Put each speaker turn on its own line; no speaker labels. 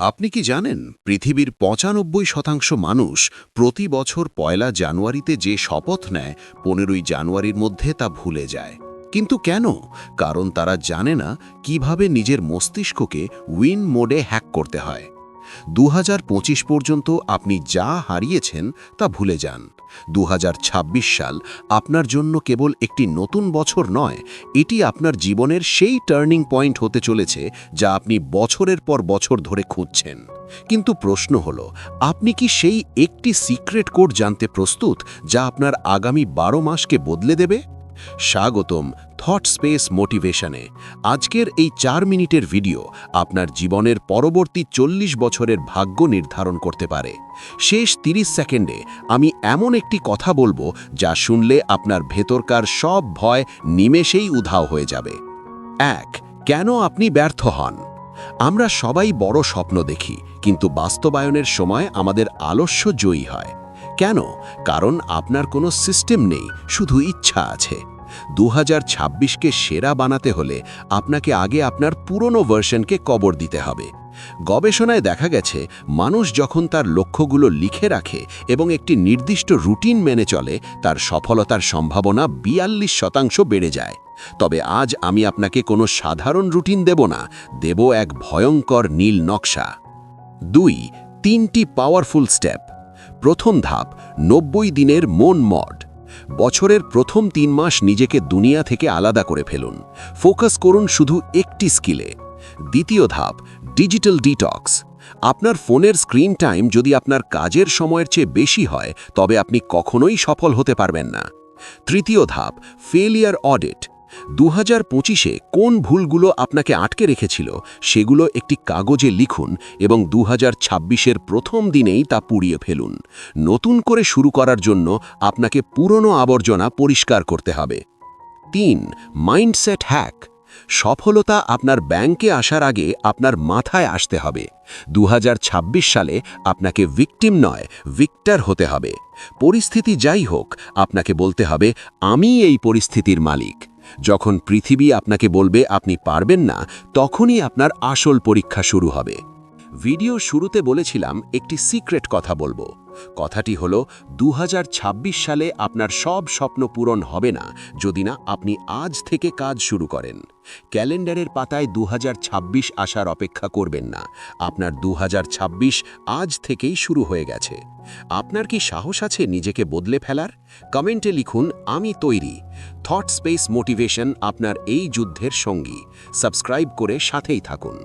আপনি কি জানেন, পৃথিবীর পঁচানব্বই শতাংশ মানুষ প্রতি বছর পয়লা জানুয়ারিতে যে শপথ নেয়, পনেরোই জানুয়ারির মধ্যে তা ভুলে যায়। কিন্তু কেন? কারণ তারা জানে না কীভাবে নিজের মস্তিষ্ককে উইন মোডে হ্যাক করতে হয়। দু হাজার পঁচিশ পর্যন্ত আপনি যা হারিয়েছেন তা ভুলে যান। দু হাজার ছাব্বিশ সাল আপনার জন্য কেবল একটি নতুন বছর নয়, এটি আপনার জীবনের সেই টার্নিং পয়েন্ট হতে চলেছে যা আপনি বছরের পর বছর ধরে খুঁজছেন। কিন্তু প্রশ্ন হল, আপনি কি সেই একটি সিক্রেট কোড জানতে প্রস্তুত যা আপনার আগামী বারো মাসকে বদলে দেবে? স্বাগতম থট স্পেস মোটিভেশনে আজকের এই চার মিনিটের ভিডিও আপনার জীবনের পরবর্তী চল্লিশ বছরের ভাগ্য নির্ধারণ করতে পারে। শেষ ৩০ সেকেন্ডে আমি এমন একটি কথা বলব যা শুনলে আপনার ভেতরকার সব ভয় নিমেষেই উধাও হয়ে যাবে। এক, কেন আপনি ব্যর্থ হন? আমরা সবাই বড় স্বপ্ন দেখি, কিন্তু বাস্তবায়নের সময় আমাদের আলস্য জয়ী হয়। কেন? কারণ আপনার কোনো সিস্টেম নেই, শুধু ইচ্ছা আছে। দু কে সেরা বানাতে হলে আপনাকে আগে আপনার পুরনো ভার্সনকে কবর দিতে হবে। গবেষণায় দেখা গেছে, মানুষ যখন তার লক্ষ্যগুলো লিখে রাখে এবং একটি নির্দিষ্ট রুটিন মেনে চলে, তার সফলতার সম্ভাবনা বিয়াল্লিশ শতাংশ বেড়ে যায়। তবে আজ আমি আপনাকে কোনো সাধারণ রুটিন দেব না, দেব এক ভয়ঙ্কর নীল নকশা। দুই, তিনটি পাওয়ারফুল স্টেপ। প্রথম ধাপ, নব্বই দিনের মন মড। বছরের প্রথম তিন মাস নিজেকে দুনিয়া থেকে আলাদা করে ফেলুন। ফোকাস করুন শুধু একটি স্কিলে। দ্বিতীয় ধাপ, ডিজিটাল ডিটক্স। আপনার ফোনের স্ক্রিন টাইম যদি আপনার কাজের সময়ের চেয়ে বেশি হয়, তবে আপনি কখনোই সফল হতে পারবেন না। তৃতীয় ধাপ ফেলিয়ার অডিট। দু হাজার পঁচিশে কোন ভুলগুলো আপনাকে আটকে রেখেছিল, সেগুলো একটি কাগজে লিখুন এবং দু হাজার ছাব্বিশের প্রথম দিনেই তা পুড়িয়ে ফেলুন। নতুন করে শুরু করার জন্য আপনাকে পুরনো আবর্জনা পরিষ্কার করতে হবে। তিন, মাইন্ডসেট হ্যাক। সফলতা আপনার ব্যাংকে আসার আগে আপনার মাথায় আসতে হবে। দু হাজার ছাব্বিশ সালে আপনাকে ভিকটিম নয়, ভিক্টার হতে হবে। পরিস্থিতি যাই হোক, আপনাকে বলতে হবে, আমি এই পরিস্থিতির মালিক। যখন পৃথিবী আপনাকে বলবে আপনি পারবেন না তখনই আপনার আসল পরীক্ষা শুরু হবে। ভিডিও শুরুতে বলেছিলাম একটি সিক্রেট কথা বলব। কথাটি হল দু হাজার ছাব্বিশ সালে আপনার সব স্বপ্ন পূরণ হবে না যদি না আপনি আজ থেকে কাজ শুরু করেন। ক্যালেন্ডারের পাতায় দু হাজার ছাব্বিশ আসার অপেক্ষা করবেন না। আপনার দু হাজার ছাব্বিশ আজ থেকেই শুরু হয়ে গেছে। আপনার কি সাহস আছে নিজেকে বদলে ফেলার? কমেন্টে লিখুন, আমি তৈরি। থট স্পেস মোটিভেশন আপনার এই যুদ্ধের সঙ্গী। সাবস্ক্রাইব করে সাথেই থাকুন।